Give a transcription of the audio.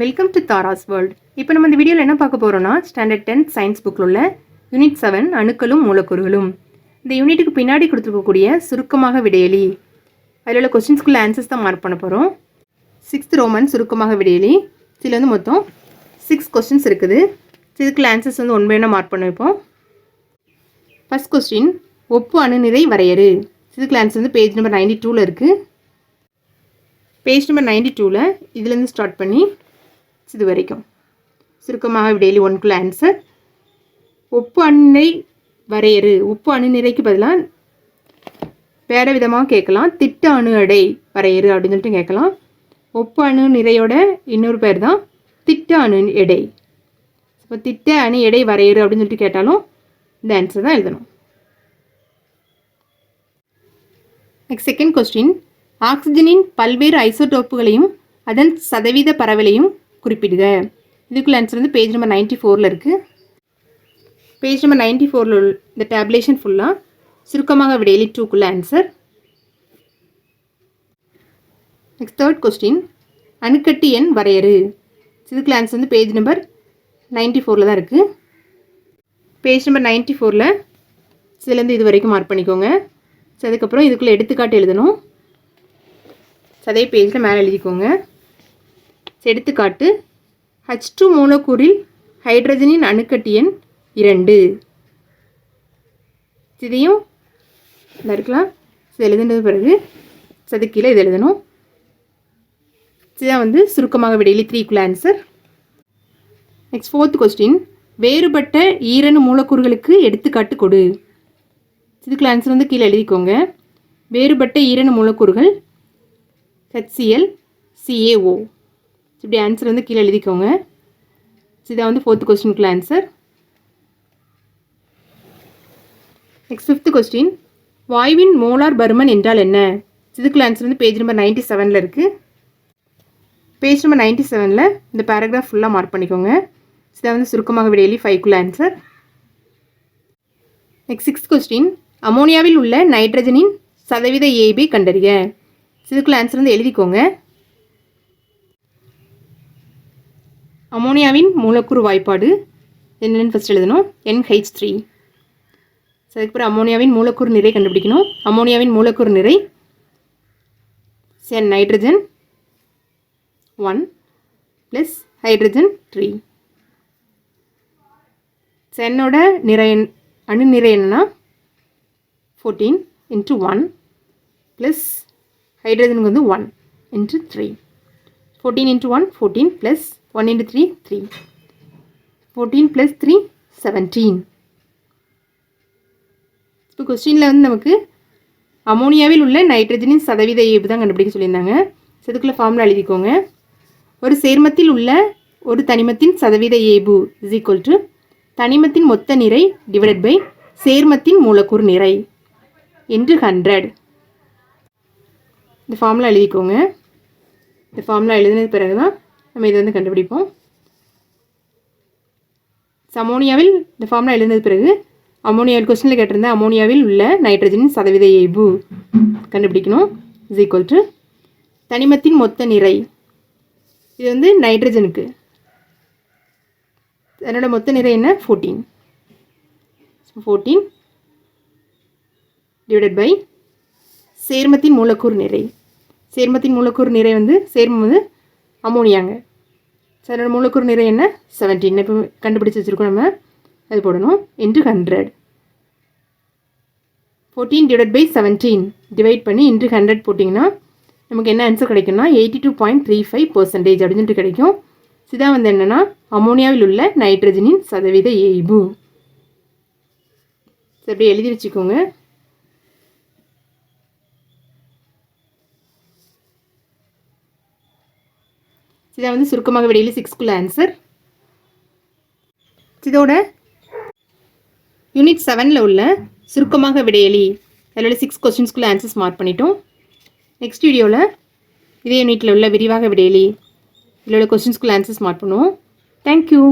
Welcome to Tara's world இப்போ நம்ம இந்த வீடியோவில் என்ன பார்க்க போகிறோம்னா ஸ்டாண்டர்ட் டென்த் சயின்ஸ் புக்கில் உள்ள யூனிட் செவன் அணுக்களும் மூலக்கூறுகளும். இந்த யூனிட்டுக்கு பின்னாடி கொடுத்துருக்கக்கூடிய சுருக்கமாக விடையலி. அதில் உள்ள கொஸ்டின்ஸ்குள்ள ஆன்சர்ஸ் தான் மார்க் பண்ண போகிறோம் சிக்ஸ்த் ரோமன் சுருக்கமாக விடையலி. இதில் வந்து மொத்தம் சிக்ஸ் கொஸ்டின்ஸ் இருக்குது. இதுக்குள்ள ஆன்சர்ஸ் வந்து ஒன் பை ஒன்றா மார்க் பண்ண வைப்போம். ஃபஸ்ட் கொஸ்டின் ஒப்பு அணுநிறை வரையறு. இதுக்குள்ள ஆன்சர் வந்து பேஜ் நம்பர் நைன்டி டூவில் இருக்குது பேஜ் நம்பர் நைன்டி டூவில் இதுலேருந்து ஸ்டார்ட் பண்ணி இது வரைக்கும். சுருக்கமாக டெய்லி ஒன்குள்ள ஆன்சர் ஒப்பு அணுநிறை வரையறு. உப்பு அணுநிறைக்கு பதிலாக வேறு விதமாக கேட்கலாம். திட்ட அணு எடை வரையறு அப்படின்னு சொல்லிட்டு கேட்கலாம். ஒப்பு அணு நிறையோட இன்னொரு பேர் தான் திட்ட அணு எடை. இப்போ திட்ட அணு எடை வரையறு அப்படின்னு சொல்லிட்டு கேட்டாலும் இந்த ஆன்சர் தான் எழுதணும். நெக்ஸ்ட் செகண்ட் கொஸ்டின் ஆக்சிஜனின் பல்வேறு ஐசோடோப்புகளையும் அதன் சதவீத பரவலையும் குறிப்பிடுக. இதுக்குள்ள ஆன்சர் வந்து பேஜ் நம்பர் நைன்ட்டி ஃபோரில் இருக்குது பேஜ் நம்பர் நைன்ட்டி ஃபோரில் உள்ள இந்த டேப்லேஷன் ஃபுல்லாக சுருக்கமாக விடையிலி டூக்குள்ள ஆன்சர் நெக்ஸ்ட் தேர்ட் கொஸ்டின் அணுக்கட்டு எண் வரையறு. இதுக்குள்ள ஆன்சர் வந்து பேஜ் நம்பர் நைன்ட்டி ஃபோரில் தான் இருக்குது பேஜ் நம்பர் நைன்ட்டி ஃபோரில் சிலேருந்து இது வரைக்கும் மார்க் பண்ணிக்கோங்க. ஸோ அதுக்கப்புறம் இதுக்குள்ளே எடுத்துக்காட்டு எழுதணும். அதே பேஜில் மேலே எழுதிக்கோங்க. எடுத்துக்காட்டு ஹச் டூ மூலக்கூறில் ஹைட்ரஜனின் அணுக்கட்டு எண் இரண்டு இதையும் இந்த இருக்கலாம். இது எழுதுனது பிறகு சதுக்கியில் இது எழுதணும். இதுதான் வந்து சுருக்கமாக விடையிலி த்ரீக்குள்ள ஆன்சர் நெக்ஸ்ட் ஃபோர்த் கொஸ்டின் வேறுபட்ட ஈரணு மூலக்கூறுகளுக்கு எடுத்துக்காட்டு கொடு. இதுக்குள்ள ஆன்சர் வந்து கீழே எழுதிக்கோங்க. வேறுபட்ட ஈரணு மூலக்கூறுகள் ஹெச்சிஎல் சிஏஓ இப்படி ஆன்சர் வந்து கீழே எழுதிக்கோங்க. இதான் வந்து ஃபோர்த் கொஸ்டினுக்குள்ள ஆன்சர் நெக்ஸ்ட் ஃபிஃப்த் கொஸ்டின் வாயுவின் மோலார் பருமன் என்றால் என்ன? இதுக்குள்ள ஆன்சர் வந்து பேஜ் நம்பர் நைன்டி செவனில் இருக்குது பேஜ் நம்பர் நைன்டி செவனில் இந்த பேராகிராஃப் ஃபுல்லாக மார்க் பண்ணிக்கோங்க. இதை வந்து சுருக்கமாக விடையிலி ஃபைவ்க்குள்ள ஆன்சர் நெக்ஸ்ட் சிக்ஸ்த் கொஸ்டின் அமோனியாவில் உள்ள நைட்ரஜனின் சதவீத ஏபி கண்டறிய. இதுக்குள்ள ஆன்சர் வந்து எழுதிக்கோங்க. அமோனியாவின் மூலக்கூறு வாய்ப்பாடு. என்னென்னு ஃபஸ்ட் எழுதணும். என்ஹெச் த்ரீ அதுக்கப்புறம் அமோனியாவின் மூலக்கூறு நிறை கண்டுபிடிக்கணும். அமோனியாவின் மூலக்கூறு நிறை Sen nitrogen one plus hydrogen three சென்னோட நிறை அணு நிறை என்னென்னா ஃபோர்டீன் இன்ட்டு ஒன் ப்ளஸ் ஹைட்ரஜனுக்கு வந்து one into three fourteen into one fourteen plus one into three three fourteen plus three seventeen இப்போ கொஸ்டினில் வந்து நமக்கு அமோனியாவில் உள்ள நைட்ரஜனின் சதவீத இயல்பு தான் கண்டுபிடிக்க சொல்லியிருந்தாங்க. இதுக்குள்ளே ஃபார்முலா எழுதிக்கோங்க. ஒரு சேர்மத்தில் உள்ள ஒரு தனிமத்தின் சதவீத ஏபு இஸ் ஈக்குவல் டு தனிமத்தின் மொத்த நிறை டிவைடட் பை சேர்மத்தின் மூலக்கூறு நிறை என்று ஹண்ட்ரட் இந்த ஃபார்முலா எழுதிக்கோங்க. இந்த ஃபார்முலா எழுதினது பிறகு தான் நம்ம இதை வந்து கண்டுபிடிப்போம். அமோனியாவில் இந்த ஃபார்ம்லாம் எழுந்தது பிறகு அமோனியாவில் கொஸ்டினில் கேட்டிருந்த அமோனியாவில் உள்ள நைட்ரஜனின் சதவீத ஏய்பு கண்டுபிடிக்கணும். இஸ் ஈக்குவல் டு தனிமத்தின் மொத்த நிறை. இது வந்து நைட்ரஜனுக்கு அதனோட மொத்த நிறை என்ன? ஃபோர்டீன் ஃபோர்டீன் டிவைடட் பை சேர்மத்தின் மூலக்கூறு நிறை. சேர்மத்தின் மூலக்கூறு நிறை வந்து சேர்மம் வந்து அமோனியாங்க. ஸோ அதனோட மூலக்கூறு நிறை என்ன? செவன்டீன் இப்போ கண்டுபிடிச்சி வச்சுருக்கோம் நம்ம. அது போடணும். Into hundred fourteen divide by seventeen divide பண்ணி இன்ட்டு ஹண்ட்ரட் போட்டிங்கன்னா நமக்கு என்ன ஆன்சர் கிடைக்கும்னா eighty two point three five percentage அப்படின்னு சொல்லிட்டு கிடைக்கும் இதான் வந்து என்னென்னா அமோனியாவில் உள்ள நைட்ரஜனின் சதவீத ஏய்பு சரி அப்படியே எழுதி வச்சுக்கோங்க. இதை வந்து சுருக்கமாக விடையில சிக்ஸ்குள்ள ஆன்சர் இதோட யூனிட் செவனில் உள்ள சுருக்கமாக விடையலி அதில் சிக்ஸ் கொஸ்டின்ஸ்குள்ளே ஆன்சர்ஸ் மார்க் பண்ணிட்டோம். நெக்ஸ்ட் வீடியோவில் இதே யூனிட்டில் உள்ள விரிவாக விடையலி இதில் உள்ள கொஸ்டின்ஸ்குள்ளே ஆன்சர்ஸ் மார்க் பண்ணுவோம் தேங்க்யூ